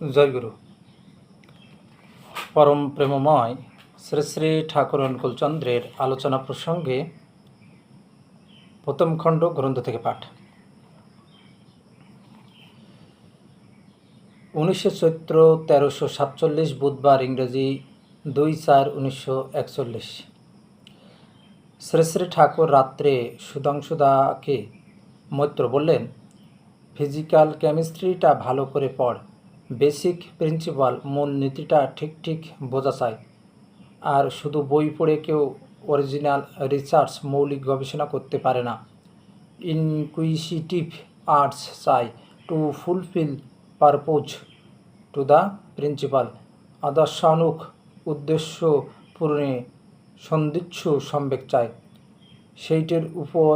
জয়গুরু। পরম প্রেমময় শ্রী শ্রী ঠাকুর অনুকূলচন্দ্রের আলোচনা প্রসঙ্গে প্রথম খণ্ড গ্রন্থ থেকে পাঠ। উনিশে চৈত্র তেরোশো সাতচল্লিশ বুধবার ইংরেজি দুই চার উনিশশো একচল্লিশ। শ্রী শ্রী ঠাকুর রাত্রে সুধাংশুদাকে মৈত্র বললেন ফিজিক্যাল কেমিস্ট্রিটা ভালো করে পড়। বেসিক প্রিন্সিপাল মূল নীতিটা ঠিক ঠিক বোঝা চাই। আর শুধু বই পড়ে কেউ অরিজিনাল রিসার্চ মৌলিক গবেষণা করতে পারে না। ইনকুইসিটিভ আর্টস চাই to fulfil purpose to the principal. আদর্শানুক উদ্দেশ্য পূরণে সন্দিচ্ছ সম্বেক চায় সেইটের উপর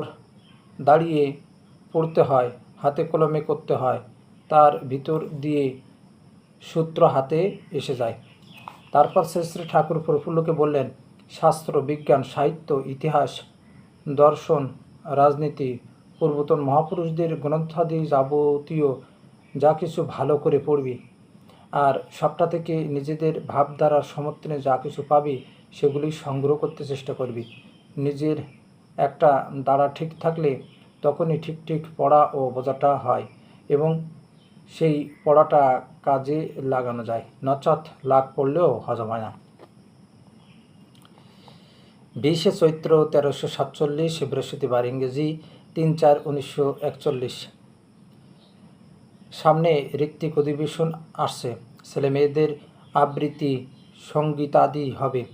দাঁড়িয়ে পড়তে হয়, হাতে কলমে করতে হয়, তার ভিতর দিয়ে সূত্র হাতে এসে যায়। তারপর শ্রী ঠাকুর প্রফুল্লকে বললেন, শাস্ত্র, বিজ্ঞান, সাহিত্য, ইতিহাস, দর্শন, রাজনীতি, পূর্বতন মহাপুরুষদের গ্রন্থাদি যাবতীয় যা কিছু ভালো করে পড়বি, আর সবটা থেকে নিজেদের ভাবধারার সমর্থনে যা কিছু পাবি, সেগুলি সংগ্রহ করতে চেষ্টা করবি। নিজের একটা দ্বারা ঠিক থাকলে তখনই ঠিক ঠিক পড়া ও বোঝাটা হয় এবং সেই পড়াটা কাজে লাগানো যায়। নচত লাভ পড়লেও হজম হয় না। বিশে চৈত্র তেরোশো সাতচল্লিশ, বৃহস্পতিবার ইংরেজি তিন চার উনিশশো একচল্লিশ। সামনে ঋত্বিক অধিবেশন আসছে। ছেলে মেয়েদের আবৃত্তি সঙ্গীতাদি হবে।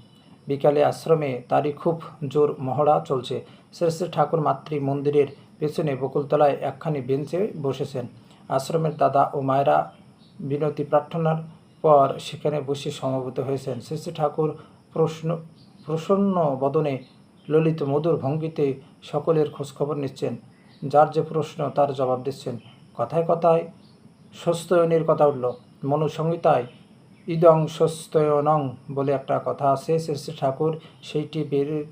বিকালে আশ্রমে তারই খুব জোর মহড়া চলছে। শ্রী শ্রী ঠাকুর মাতৃ মন্দিরের পেছনে বকুলতলায় একখানি বেঞ্চে বসেছেন। আশ্রমের দাদা ও মায়েরা বিনতি প্রার্থনার পর সেখানে বসে সমবেত হয়েছেন। শ্রী ঠাকুর প্রশ্ন, প্রসন্ন বদনে ললিত মধুর ভঙ্গিতে সকলের খোঁজখবর নিচ্ছেন। যার যে প্রশ্ন, তার জবাব দিচ্ছেন। কথায় কথায় স্বস্ত্যয়নের কথা উঠল। মনুসংহিতায় ইদং স্বস্ত্যয়নং বলে একটা কথা আছে। শ্রী ঠাকুর সেইটি বের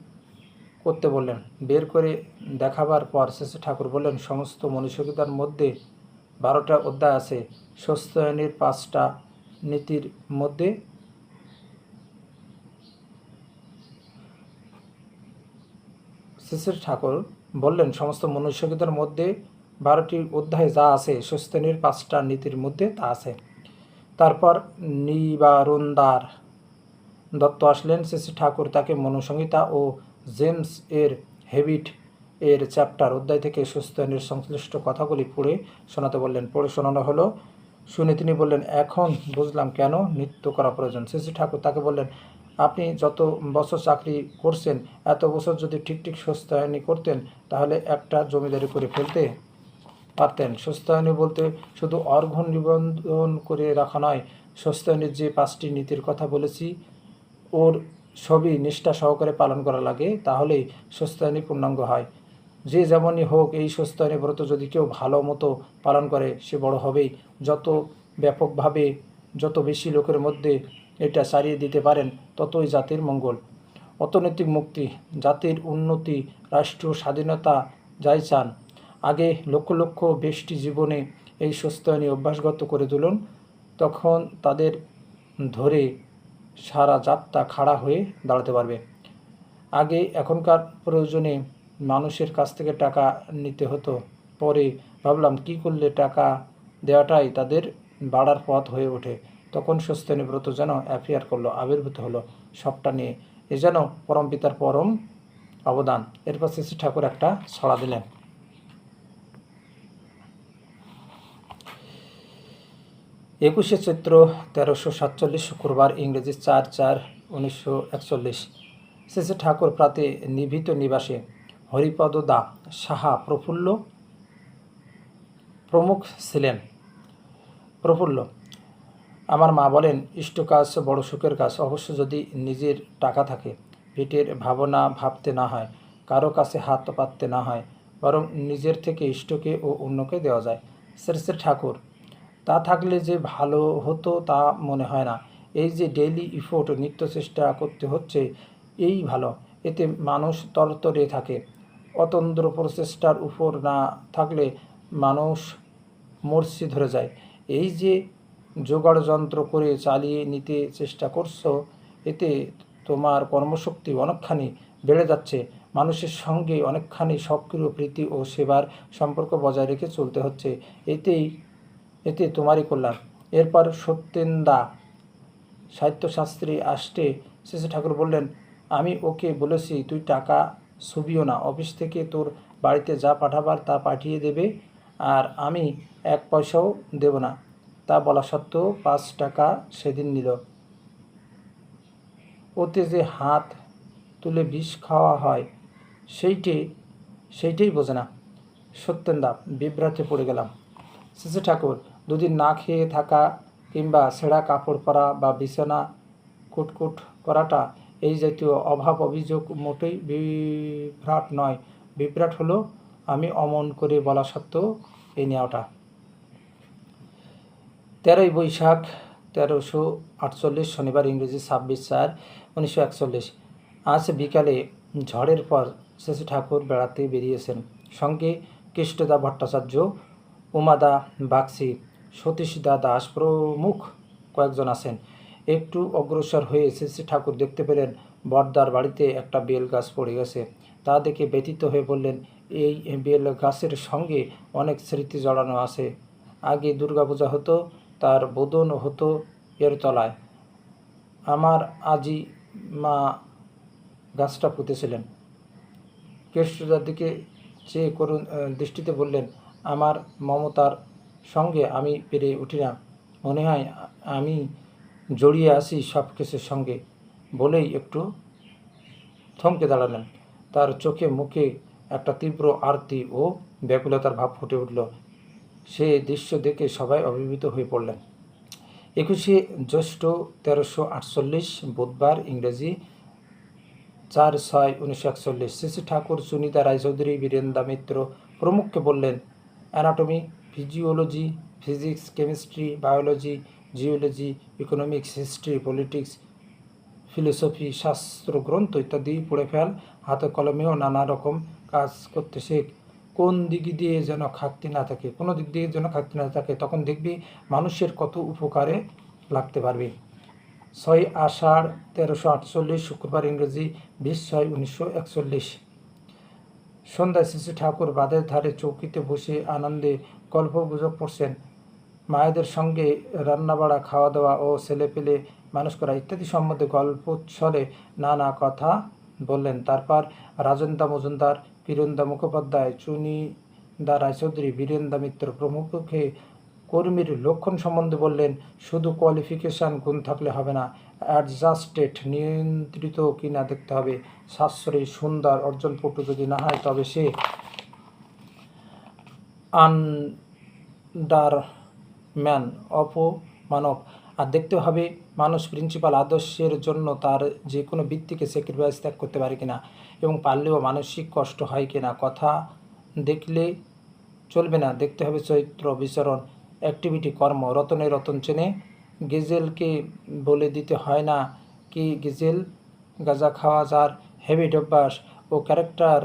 করতে বললেন। বের করে দেখাবার পর শ্রী ঠাকুর বললেন, সমস্ত মনুষ্যতার মধ্যে বারোটা অধ্যায় আছে স্বস্ত্যয়নের পাঁচটা নীতির মধ্যে। শ্রী শ্রী ঠাকুর বললেন, সমস্ত মনুষ্যতার মধ্যে বারোটি অধ্যায় যা আছে সুস্থনীর পাঁচটা নীতির মধ্যে তা আছে। তারপর নিবারণদার দত্ত আসলেন। শ্রী শ্রী ঠাকুর তাকে মনুসংহিতা ও জেমস এর হেবিট এর চ্যাপ্টার অধ্যায় থেকে সুস্থনীর সংশ্লিষ্ট কথাগুলি পড়ে শোনাতে বললেন। পড়ে শোনানো হলো, শুনে তিনি বললেন, এখন বুঝলাম কেন নৃত্য করা প্রয়োজন? শ্রী ঠাকুর তাকে বললেন, আপনি যত বছর চাকরি করছেন, এত বছর যদি ঠিক ঠিক সুস্থায়নী করতেন, তাহলে একটা জমিদারি করে ফেলতে পারতেন। সুস্থায়নী বলতে শুধু অর্ঘ নিবন্ধন করে রাখা নয়, সুস্থায়নীর যে পাঁচটি নীতির কথা বলেছি, ওর সবই নিষ্ঠা সহকারে পালন করা লাগে, তাহলেই সুস্থায়নী পূর্ণাঙ্গ হয়। যে যেমনই হোক এই সুস্থায়নী ব্রত যদি কেউ ভালো মতো পালন করে, সে বড় হবেই। যত ব্যাপকভাবে, যত বেশি লোকের মধ্যে এটা সারিয়ে দিতে পারেন, ততই জাতির মঙ্গল। অর্থনৈতিক মুক্তি, জাতির উন্নতি, রাষ্ট্র স্বাধীনতা যাই চান, আগে লক্ষ লক্ষ ব্যষ্টি জীবনে এই সুস্থায়নী অভ্যাসগত করে তুলুন, তখন তাদের ধরে সারা যাত্রা খাড়া হয়ে দাঁড়াতে পারবে। আগে এখনকার প্রয়োজনে মানুষের কাছ থেকে টাকা নিতে হতো। পরে ভাবলাম, কি করলে টাকা দেওয়াটাই তাদের বাড়ার পথ হয়ে ওঠে। তখন সুস্থানী ব্রত যেন অ্যাফেয়ার করল, আবির্ভূত হলো সবটা নিয়ে। এ যেন পরম পিতার পরম অবদান। এরপর শ্রী ঠাকুর একটা ছড়া দিলেন। একুশে চৈত্র তেরোশো সাতচল্লিশ, শুক্রবার ইংরেজি চার চার উনিশশো একচল্লিশ। শ্রী ঠাকুর প্রাতে নিভৃত নিবাসে হরিপদ দা সাহা প্রফুল্ল প্রমুখ ছিলেন। প্রফুল্ল, আমার মা বলেন, ইষ্ট কাজ বড় সুখের কাজ। অবশ্য যদি নিজের টাকা থাকে, পেটের ভাবনা ভাবতে না হয়, কারও কাছে হাত পাততে না হয়, বরং নিজের থেকে ইষ্টকে ও অন্যকে দেওয়া যায়। শ্রী শ্রী ঠাকুর, তা থাকলে যে ভালো হতো তা মনে হয় না। এই যে ডেইলি ইফোর্ট, নিত্য চেষ্টা করতে হচ্ছে, এই ভালো। এতে মানুষ তরতরে থাকে। অতন্দ্র প্রচেষ্টার উপর না থাকলে মানুষ মরছি ধরে যায়। এই যে জোগাড় যন্ত্র করে চালিয়ে নিতে চেষ্টা করছ, এতে তোমার কর্মশক্তি অনেকখানি বেড়ে যাচ্ছে। মানুষের সঙ্গে অনেকখানি সক্রিয় প্রীতি ও সেবার সম্পর্ক বজায় রেখে চলতে হচ্ছে। এতেই, এতে তোমারই কল্যাণ। এরপর সত্যেন্দা সাহিত্যশাস্ত্রী আসতে শেষে ঠাকুর বললেন, আমি ওকে বলেছি, তুই টাকা ছুবিও না। অফিস থেকে তোর বাড়িতে যা পাঠাবার তা পাঠিয়ে দেবে আর আমি এক পয়সাও দেব না। তা বলা সত্ত্বেও পাঁচ টাকা সেদিন নিল। ওতে যে হাত তুলে বিষ খাওয়া হয়, সেইটি, সেইটাই বোঝে না। সত্যেন্দা বিভ্রাতে পড়ে গেলাম। শেষে ঠাকুর, দুদিন না খেয়ে থাকা কিংবা ছেঁড়া কাপড় পরা বা বিছানা কুটকুট করাটা এই জাতীয় অভাব অভিযোগ মোটেই বিভ্রাট নয়। বিভ্রাট হলো আমি অমন করে বলা সত্ত্বেও এই নেওয়াটা। তেরোই বৈশাখ তেরোশো আটচল্লিশ শনিবার ইংরেজি ছাব্বিশ চার উনিশশো একচল্লিশ। আজ বিকালে ঝড়ের পর শেষে ঠাকুর বেড়াতে বেরিয়েছেন। সঙ্গে কৃষ্ণদা ভট্টাচার্য, উমাদা বাগচি, সতীশদা দাস প্রমুখ কয়েকজন আছেন। একটু অগ্রসর হয়ে শেষে ঠাকুর। দেখতে পেলেন বর্দার বাড়িতে একটা বেল গাছ পড়ে গেছে। তা দেখে ব্যতীত হয়ে বললেন, এই বেল গাছের সঙ্গে অনেক স্মৃতি জড়ানো আছে। আগে দুর্গাপূজা হতো, তার বোধন হতো এর তলায়। আমার আজি মা গাছটা পুঁতেছিলেন। কৃষ্ণদার দিকে চেয়ে করুণ দৃষ্টিতে বললেন, আমার মমতার সঙ্গে আমি পেরে উঠি না। মনে হয় আমি জড়িয়ে আসি সব কিছুর সঙ্গে বলেই একটু থমকে দাঁড়ালেন। তার চোখে মুখে একটা তীব্র আরতি ও ব্যাকুলতার ভাব ফুটে উঠল। সে দৃশ্য দেখে সবাই অভিভূত হয়ে পড়লেন। একুশে জ্যৈষ্ঠ তেরোশো আটচল্লিশ, বুধবার ইংরেজি চার ছয় উনিশশো একচল্লিশ। ঠাকুর সুনিতা রায়চৌধুরী বীরেন্দা মিত্র প্রমুখকে বললেন, anatomy, physiology, physics, chemistry, biology geology economics history politics philosophy শাস্ত্র, গ্রন্থ ইত্যাদি পড়ে ফেল। হাতে কলমেও নানা রকম কাজ করতে শেখ। কোন দিক দিয়ে যেন খাকতি না থাকে, কোনো দিক দিয়ে যেন খাকতি না থাকে, তখন দেখবি মানুষের কত উপকারে লাগতে পারবে। ছয় আষাঢ় তেরোশো আটচল্লিশ, শুক্রবার ইংরেজি, বিশ ছয় উনিশশো একচল্লিশ। সন্ধ্যায় শ্রী ঠাকুর বাদের ধারে চৌকিতে বসে আনন্দে গল্প গুজব পড়ছেন। মায়েদের সঙ্গে রান্নাবাড়া খাওয়া দাওয়া ও ছেলে পেলে মানুষ করা ইত্যাদি সম্বন্ধে গল্প ছলে নানা কথা বললেন। তারপর রাজেন্দা মজুমদার বীরেন্দা মুখোপাধ্যায় চুনি চুনিদা রায়চৌধুরী বীরেন্দা মিত্র প্রমুখকে কর্মীর লক্ষণ সম্বন্ধে বললেন, শুধু কোয়ালিফিকেশান গুণ থাকলে হবে না অ্যাডজাস্টেড নিয়ন্ত্রিত কিনা দেখতে হবে। সাশ্রয়ী, সুন্দর অর্জনপটু যদি না হয়, তবে সে আন্ডারম্যান অপমানব আর দেখতে হবে মানুষ প্রিন্সিপাল আদর্শের জন্য তার যে কোনো বৃত্তিকে স্যাক্রিফাইস ত্যাগ করতে পারে কিনা এবং পারলেও মানসিক কষ্ট হয় কিনা। কথা দেখলে চলবে না। দেখতে হবে চরিত্র বিচরণ অ্যাক্টিভিটি কর্ম। রতনে রতন চেনে, গেজেলকে বলে দিতে হয় না কি গেজেল, গাঁজা খাওয়া যার হ্যাবিট অভ্যাস ও ক্যারেক্টার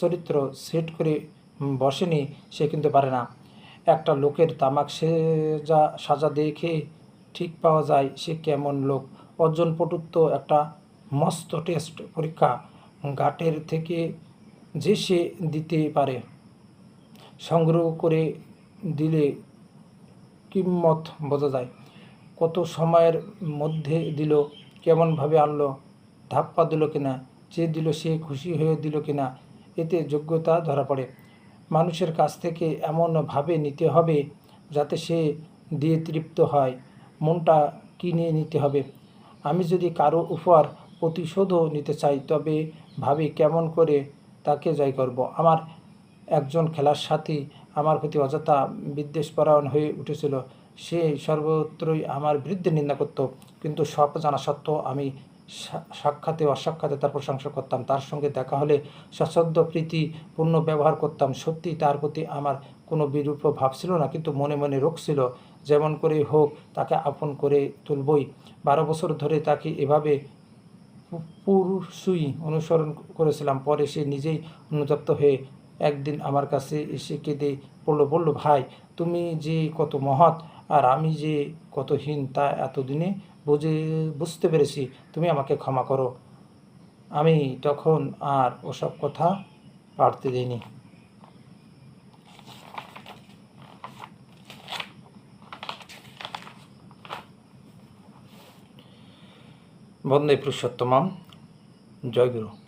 চরিত্র সেট করে বসেনি সে কিন্তু পারে না। একটা লোকের তামাক সেজা সাজা দেখে ঠিক পাওয়া যায়, সে কেমন লোক? অর্জন পটুত্ব একটা মস্ত টেস্ট পরীক্ষা। ঘাটের থেকে যে সে দিতে পারে। সংগ্রহ করে দিলে কিম্মত বোঝা যায়। কত সময়ের মধ্যে দিল, কেমনভাবে আনলো, ধাপ্পা দিল কিনা, যে দিল সে খুশি হয়ে দিল কিনা, এতে যোগ্যতা ধরা পড়ে। মানুষের কাছ থেকে এমনভাবে নিতে হবে যাতে সে দিয়ে তৃপ্ত হয়। মনটা কিনে নিতে হবে? আমি যদি কারও উপর প্রতিশোধও নিতে চাই, তবে ভাবি কেমন করে তাকে জয় করব। আমার একজন খেলার সাথী আমার প্রতি অযথা বিদ্বেষপরায়ণ হয়ে উঠেছিল। সে সর্বত্রই আমার বিরুদ্ধে নিন্দা করত, কিন্তু সব জানা সত্ত্বেও আমি সাক্ষাতে অসাক্ষাতে তার প্রশংসা করতাম। তার সঙ্গে দেখা হলে সশ্রদ্ধ, প্রীতি, পূর্ণ ব্যবহার করতাম। সত্যি তার প্রতি আমার কোনো বিরূপ ভাব ছিল না, কিন্তু মনে মনে রোগ ছিল। যেমন করে হোক, তাকে আপন করে তুলবই। বারো বছর ধরে তাকে এভাবে পুরুষই অনুসরণ করেছিলাম। পরে সে নিজেই অনুতপ্ত হয়ে একদিন আমার কাছে এসে কেঁদে পড়ল, বলল, ভাই, তুমি যে কত মহৎ আর আমি যে কতহীন তা এতদিনে বুঝে, বুঝতে পেরেছি, তুমি আমাকে ক্ষমা করো। আমি তখন আর ওসব কথা পারতে দিইনি। বন্দে পুরুষোত্তমাম। জয় গুরু